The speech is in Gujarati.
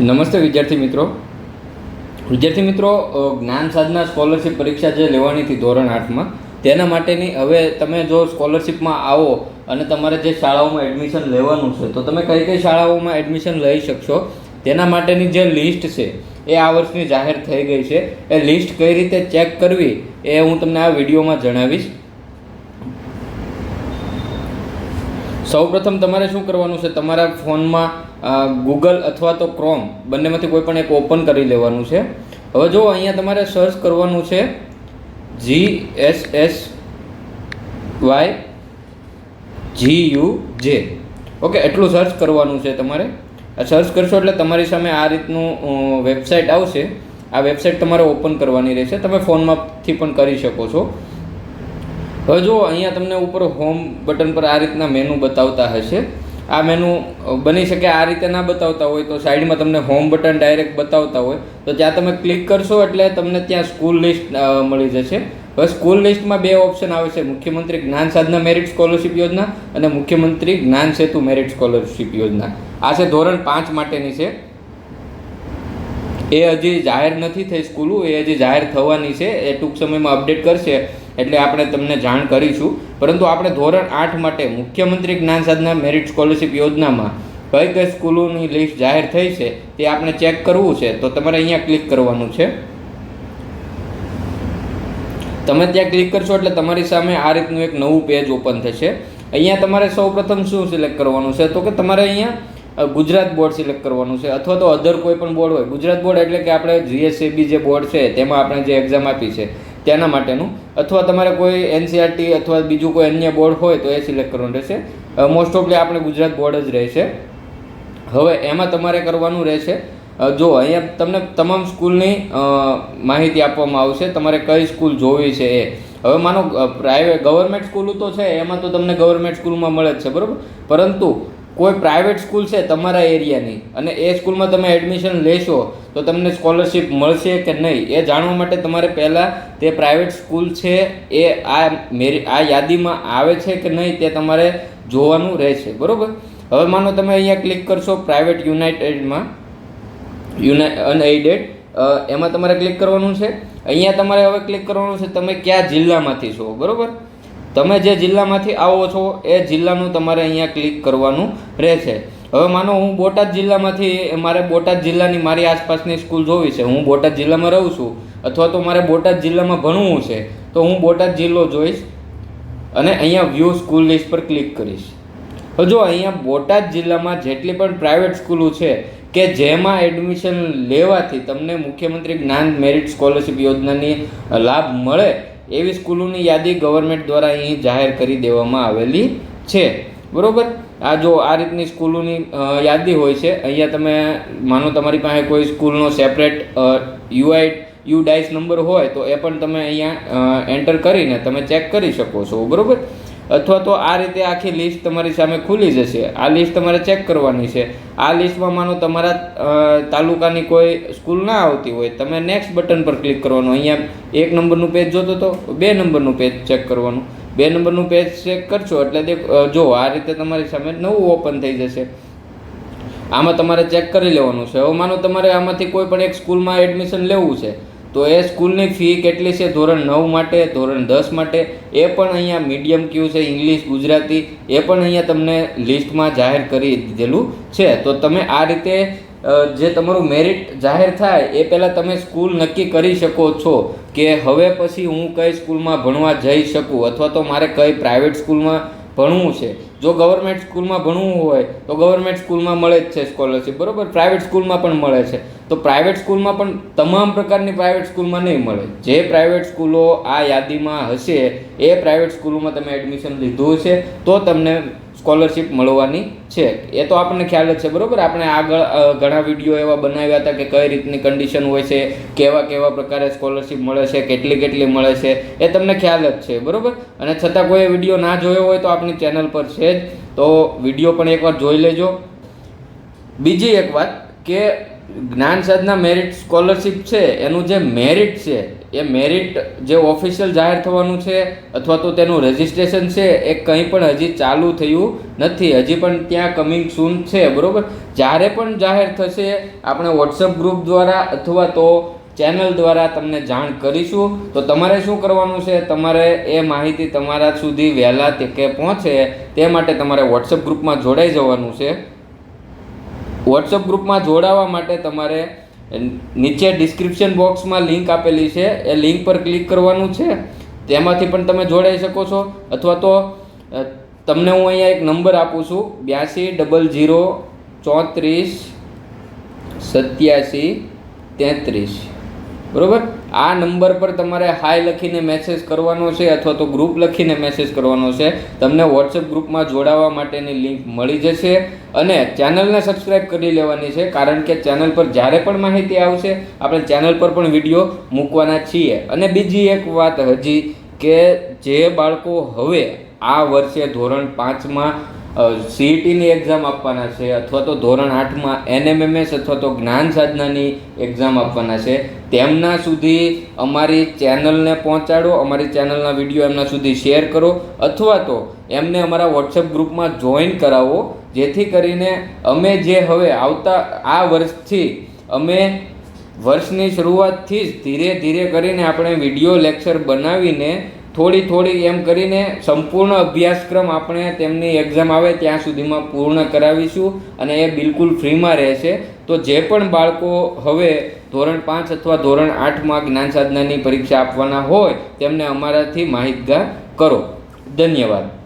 નમસ્તે વિદ્યાર્થી મિત્રો. વિદ્યાર્થી મિત્રો જ્ઞાન સાધના સ્કોલરશિપ પરીક્ષા જે લેવાની હતી ધોરણ આઠમાં, તેના માટેની હવે તમે જો સ્કોલરશિપમાં આવો અને તમારે જે શાળાઓમાં એડમિશન લેવાનું છે, તો તમે કઈ કઈ શાળાઓમાં એડમિશન લઈ શકશો? તેના માટેની જે લિસ્ટ છે, એ આ વર્ષની જાહેર થઈ ગઈ છે. એ લિસ્ટ કઈ રીતે ચેક કરવી, એ હું તમને આ વિડીયોમાં જણાવીશ. સૌપ્રથમ તમારે શું કરવાનું છે? તમારા ફોનમાં ગૂગલ અથવા તો ક્રોમ બંનેમાંથી કોઈ પણ એક ઓપન કરી લેવાનું છે. હવે જો અહીંયા તમારે સર્ચ કરવાનું છે G S S Y G U J okay એટલું સર્ચ કરવાનું છે તમારે. આ સર્ચ કરશો એટલે તમારી સામે આ રીતનું વેબસાઇટ આવશે. આ વેબસાઇટ તમારે ઓપન કરવાની રહેશે. તમે ફોનમાંથી પણ કરી શકો છો. હવે જો અહીંયા તમને ઉપર હોમ બટન પર આ રીતના મેનુ બતાવતા હશે. આ મેનુ બની શકે આ રીતે ના બતાવતા હોય તો સાઈડમાં તમને હોમ બટન ડાયરેક્ટ બતાવતા હોય. તો ત્યાં તમે ક્લિક કરશો એટલે તમને ત્યાં સ્કૂલ લિસ્ટ મળી જશે. હવે સ્કૂલ લિસ્ટમાં બે ઓપ્શન આવે છે. મુખ્યમંત્રી જ્ઞાન સાધના મેરિટ સ્કોલરશિપ યોજના અને મુખ્યમંત્રી જ્ઞાન સેતુ મેરિટ સ્કોલરશિપ યોજના. આ છે ધોરણ પાંચ માટેની છે. એ હજી જાહેર નથી થઈ સ્કૂલો એ હજી જાહેર થવાની છે. એ ટૂંક સમયમાં અપડેટ કરશે. એટલે આપણે તમને જાણ કરીશું. પરંતુ આપણે ધોરણ આઠ માટે મુખ્યમંત્રી જ્ઞાન સાધના મેરિટ સ્કોલરશિપ યોજનામાં કઈ કઈ સ્કૂલોની લિસ્ટ જાહેર થઈ છે તે આપણે ચેક કરવું છે. તો તમારે અહીંયા ક્લિક કરવાનું છે. તમે ત્યાં ક્લિક કરશો એટલે તમારી સામે આ રીતનું એક નવું પેજ ઓપન થશે. અહીંયા તમારે સૌપ્રથમ શું સિલેક્ટ કરવાનું છે? તો કે તમારે અહીંયા ગુજરાત બોર્ડ સિલેક્ટ કરવાનું છે અથવા તો અધર કોઈ પણ બોર્ડ હોય. ગુજરાત બોર્ડ એટલે કે આપણે જીએસએબી જે બોર્ડ છે તેમાં આપણે જે એક્ઝામ આપી છે. તેના માટેનું. અથવા તમારે કોઈ એનસીઆરટી અથવા બીજું કોઈ અન્ય બોર્ડ હોય તો એ સિલેક્ટ કરવાનું રહેશે. મોસ્ટ ઓફલી આપણે ગુજરાત બોર્ડ જ રહેશે. હવે એમાં તમારે કરવાનું રહેશે. જો અહીંયા તમને તમામ સ્કૂલની માહિતી આપવામાં આવશે. તમારે કઈ સ્કૂલ જોવી છે એ. હવે માનો પ્રાઇવેટ ગવર્મેન્ટ સ્કૂલો તો છે, એમાં તો તમને ગવર્મેન્ટ સ્કૂલમાં મળે જ છે, બરાબર? પરંતુ કોઈ પ્રાઇવેટ સ્કૂલ છે તમારા એરિયાની અને એ સ્કૂલમાં તમે એડમિશન લેશો તો તમને સ્કોલરશિપ મળશે કે નહીં એ જાણવા માટે તમારે પહેલાં તે પ્રાઇવેટ સ્કૂલ છે એ આ મેરી, આ યાદીમાં આવે છે કે નહીં તે તમારે જોવાનું રહેશે, બરાબર? હવે માનો તમે અહીંયા ક્લિક કરશો પ્રાઇવેટ યુનાઇટેડમાં યુનાઈ અનએઇડેડ એમાં તમારે ક્લિક કરવાનું છે. અહીંયા તમારે હવે ક્લિક કરવાનું છે તમે કયા જિલ્લામાંથી છો, બરાબર? તમે જે જિલ્લામાંથી આવો છો, એ જિલ્લાનું તમારે અહીંયા ક્લિક કરવાનું રહેશે. હવે માનો હું બોટાદ જિલ્લામાંથી, મારે બોટાદ જિલ્લાની મારી આસપાસની સ્કૂલ જોવી છે. હું બોટાદ જિલ્લામાં રહું છું, અથવા તો મારે બોટાદ જિલ્લામાં ભણવું છે, તો હું બોટાદ જિલ્લો જોઈશ અને અહીંયા વ્યૂ સ્કૂલ લિસ્ટ પર ક્લિક કરીશ. હવે જો અહીંયા બોટાદ જિલ્લામાં જેટલી પણ પ્રાઇવેટ સ્કૂલો છે, કે જેમાં એડમિશન લેવાથી તમને મુખ્યમંત્રી જ્ઞાન મેરિટ સ્કોલરશિપ યોજનાની લાભ મળે એવી સ્કૂલોની યાદી ગવર્મેન્ટ દ્વારા અહીં જાહેર કરી દેવામાં આવેલી છે. બરાબર? આ જો આ રીતની સ્કૂલોની યાદી હોય છે, અહીંયા તમે, માનો તમારી પાસે કોઈ સ્કૂલનો separate UI U DISE number હોય, તો એ પણ તમે અહીંયા એન્ટર કરીને તમે ચેક કરી શકો છો. બરોબર? અથવા તો આ રીતે આખી લિસ્ટ તમારી સામે ખુલી જશે. આ લિસ્ટ તમારે ચેક કરવાની છે. આ લિસ્ટમાં માનો તમારા તાલુકાની કોઈ સ્કૂલ ના આવતી હોય, તમે નેક્સ્ટ બટન પર ક્લિક કરવાનું. અહીંયા એક નંબરનું પેજ જોતો તો બે નંબરનું પેજ ચેક કરવાનું. બે નંબરનું પેજ ચેક કરશો એટલે તે જો આ રીતે તમારી સામે નવું ઓપન થઈ જશે. આમાં તમારે ચેક કરી લેવાનું છે. હવે માનો તમારે આમાંથી કોઈ પણ એક સ્કૂલમાં એડમિશન લેવું છે. તો એ સ્કૂલની ફી કેટલી છે? ધોરણ નવ માટે, ધોરણ દસ માટે? એ પણ અહીંયા મીડિયમ કયું છે, ઇંગ્લિશ, ગુજરાતી, એ પણ અહીંયા તમને લિસ્ટમાં જાહેર કરી દીધેલું છે. તો તમે આ રીતે જે તમારું મેરિટ જાહેર થાય, એ પહેલાં તમે સ્કૂલ નક્કી કરી શકો છો કે હવે પછી હું કઈ સ્કૂલમાં ભણવા જઈ શકું? અથવા તો મારે કઈ પ્રાઇવેટ સ્કૂલમાં ભણવું છે? જો ગવર્મેન્ટ સ્કૂલમાં ભણવું હોય, તો ગવર્મેન્ટ સ્કૂલમાં મળે જ છે સ્કોલરશિપ બરાબર? પ્રાઇવેટ સ્કૂલમાં પણ મળે છે. તો પ્રાઇવેટ સ્કૂલમાં પણ તમામ પ્રકારની પ્રાઇવેટ સ્કૂલમાં નહીં મળે. જે પ્રાઇવેટ સ્કૂલો આ યાદીમાં હશે, એ પ્રાઇવેટ સ્કૂલોમાં તમે એડમિશન લીધું છે તો તમને સ્કોલરશિપ મળવાની છે. એ તો આપણને ખ્યાલ જ છે, બરાબર? આપણે આગળ ઘણા વીડિયો એવા બનાવ્યા હતા કે કઈ રીતની કન્ડિશન હોય છે, કેવા કેવા પ્રકારે સ્કોલરશિપ મળે છે, કેટલી કેટલી મળે છે, એ તમને ખ્યાલ જ છે, બરાબર? અને છતાં કોઈ વીડિયો ના જોયો હોય તો આપણી ચેનલ પર છે જ તો વીડિયો પણ એકવાર જોઈ લેજો. બીજી એક વાત કે જ્ઞાન સાધના મેરિટ સ્કોલરશિપ છે, એનું જે મેરિટ છે, એ મેરિટ જે ઓફિશિયલ જાહેર થવાનું છે અથવા તો તેનું રજિસ્ટ્રેશન છે, એ કંઈ પણ હજી ચાલુ થયું નથી. હજી પણ ત્યાં કમિંગ સૂન છે, બરાબર? જ્યારે પણ જાહેર થશે, આપણે વોટ્સઅપ ગ્રુપ દ્વારા અથવા તો ચેનલ દ્વારા તમને જાણ કરીશું. તો તમારે શું કરવાનું છે? તમારે એ માહિતી તમારા સુધી વહેલા તકે પહોંચે તે માટે તમારે વોટ્સઅપ ગ્રુપમાં જોડાઈ જવાનું છે. વોટ્સઅપ ગ્રુપમાં જોડાવા માટે તમારે નીચે ડિસ્ક્રિપ્શન બોક્સમાં લિંક આપેલી છે. એ લિંક પર ક્લિક કરવાનું છે. તેમાંથી પણ તમે જોડાઈ શકો છો. અથવા તો તમને હું અહીંયા એક નંબર આપું છું. બ્યાસી ડબલ જીરો ચોત્રીસ, સત્યાસી, તેત્રીસ. બરોબર? આ નંબર પર તમારે હાય લખીને મેસેજ કરવાનો છે અથવા તો ગ્રુપ લખીને મેસેજ કરવાનો છે. તમને વોટ્સએપ ગ્રુપમાં જોડાવા માટેની લિંક મળી જશે અને ચેનલને સબસ્ક્રાઇબ કરી લેવાની છે, કારણ કે ચેનલ પર જ્યારે પણ માહિતી આવશે, આપણે ચેનલ પર પણ વીડિયો મૂકવાના છીએ. અને બીજી એક વાત હજી કે જે બાળકો હવે આ વર્ષે ધોરણ પાંચમાં સીઈટીની એક્ઝામ આપવાના છે, અથવા તો ધોરણ આઠમાં એનએમએમએસ અથવા તો જ્ઞાન સાધનાની એક્ઝામ આપવાના છે. તેમના સુધી અમારી ચેનલને પહોંચાડો, અમારી ચેનલના વીડિયો એમના સુધી શેર કરો, અથવા તો એમને અમારા વોટ્સએપ ગ્રુપમાં જોઈન કરાવો, જેથી કરીને અમે જે હવે આવતા, આ વર્ષથી અમે વર્ષની શરૂઆતથી જ ધીરે ધીરે કરીને આપણે વીડિયો લેક્ચર બનાવીને થોડી થોડી એમ કરીને સંપૂર્ણ અભ્યાસક્રમ આપણે તેમની એક્ઝામ આવે ત્યાં સુધીમાં પૂર્ણ કરાવીશું અને એ બિલકુલ ફ્રીમાં રહેશે. તો જે પણ બાળકો હવે ધોરણ પાંચ અથવા ધોરણ આઠમાં જ્ઞાન સાધનાની પરીક્ષા આપવાના હોય તેમને અમારાથી માહિતગાર કરો. ધન્યવાદ.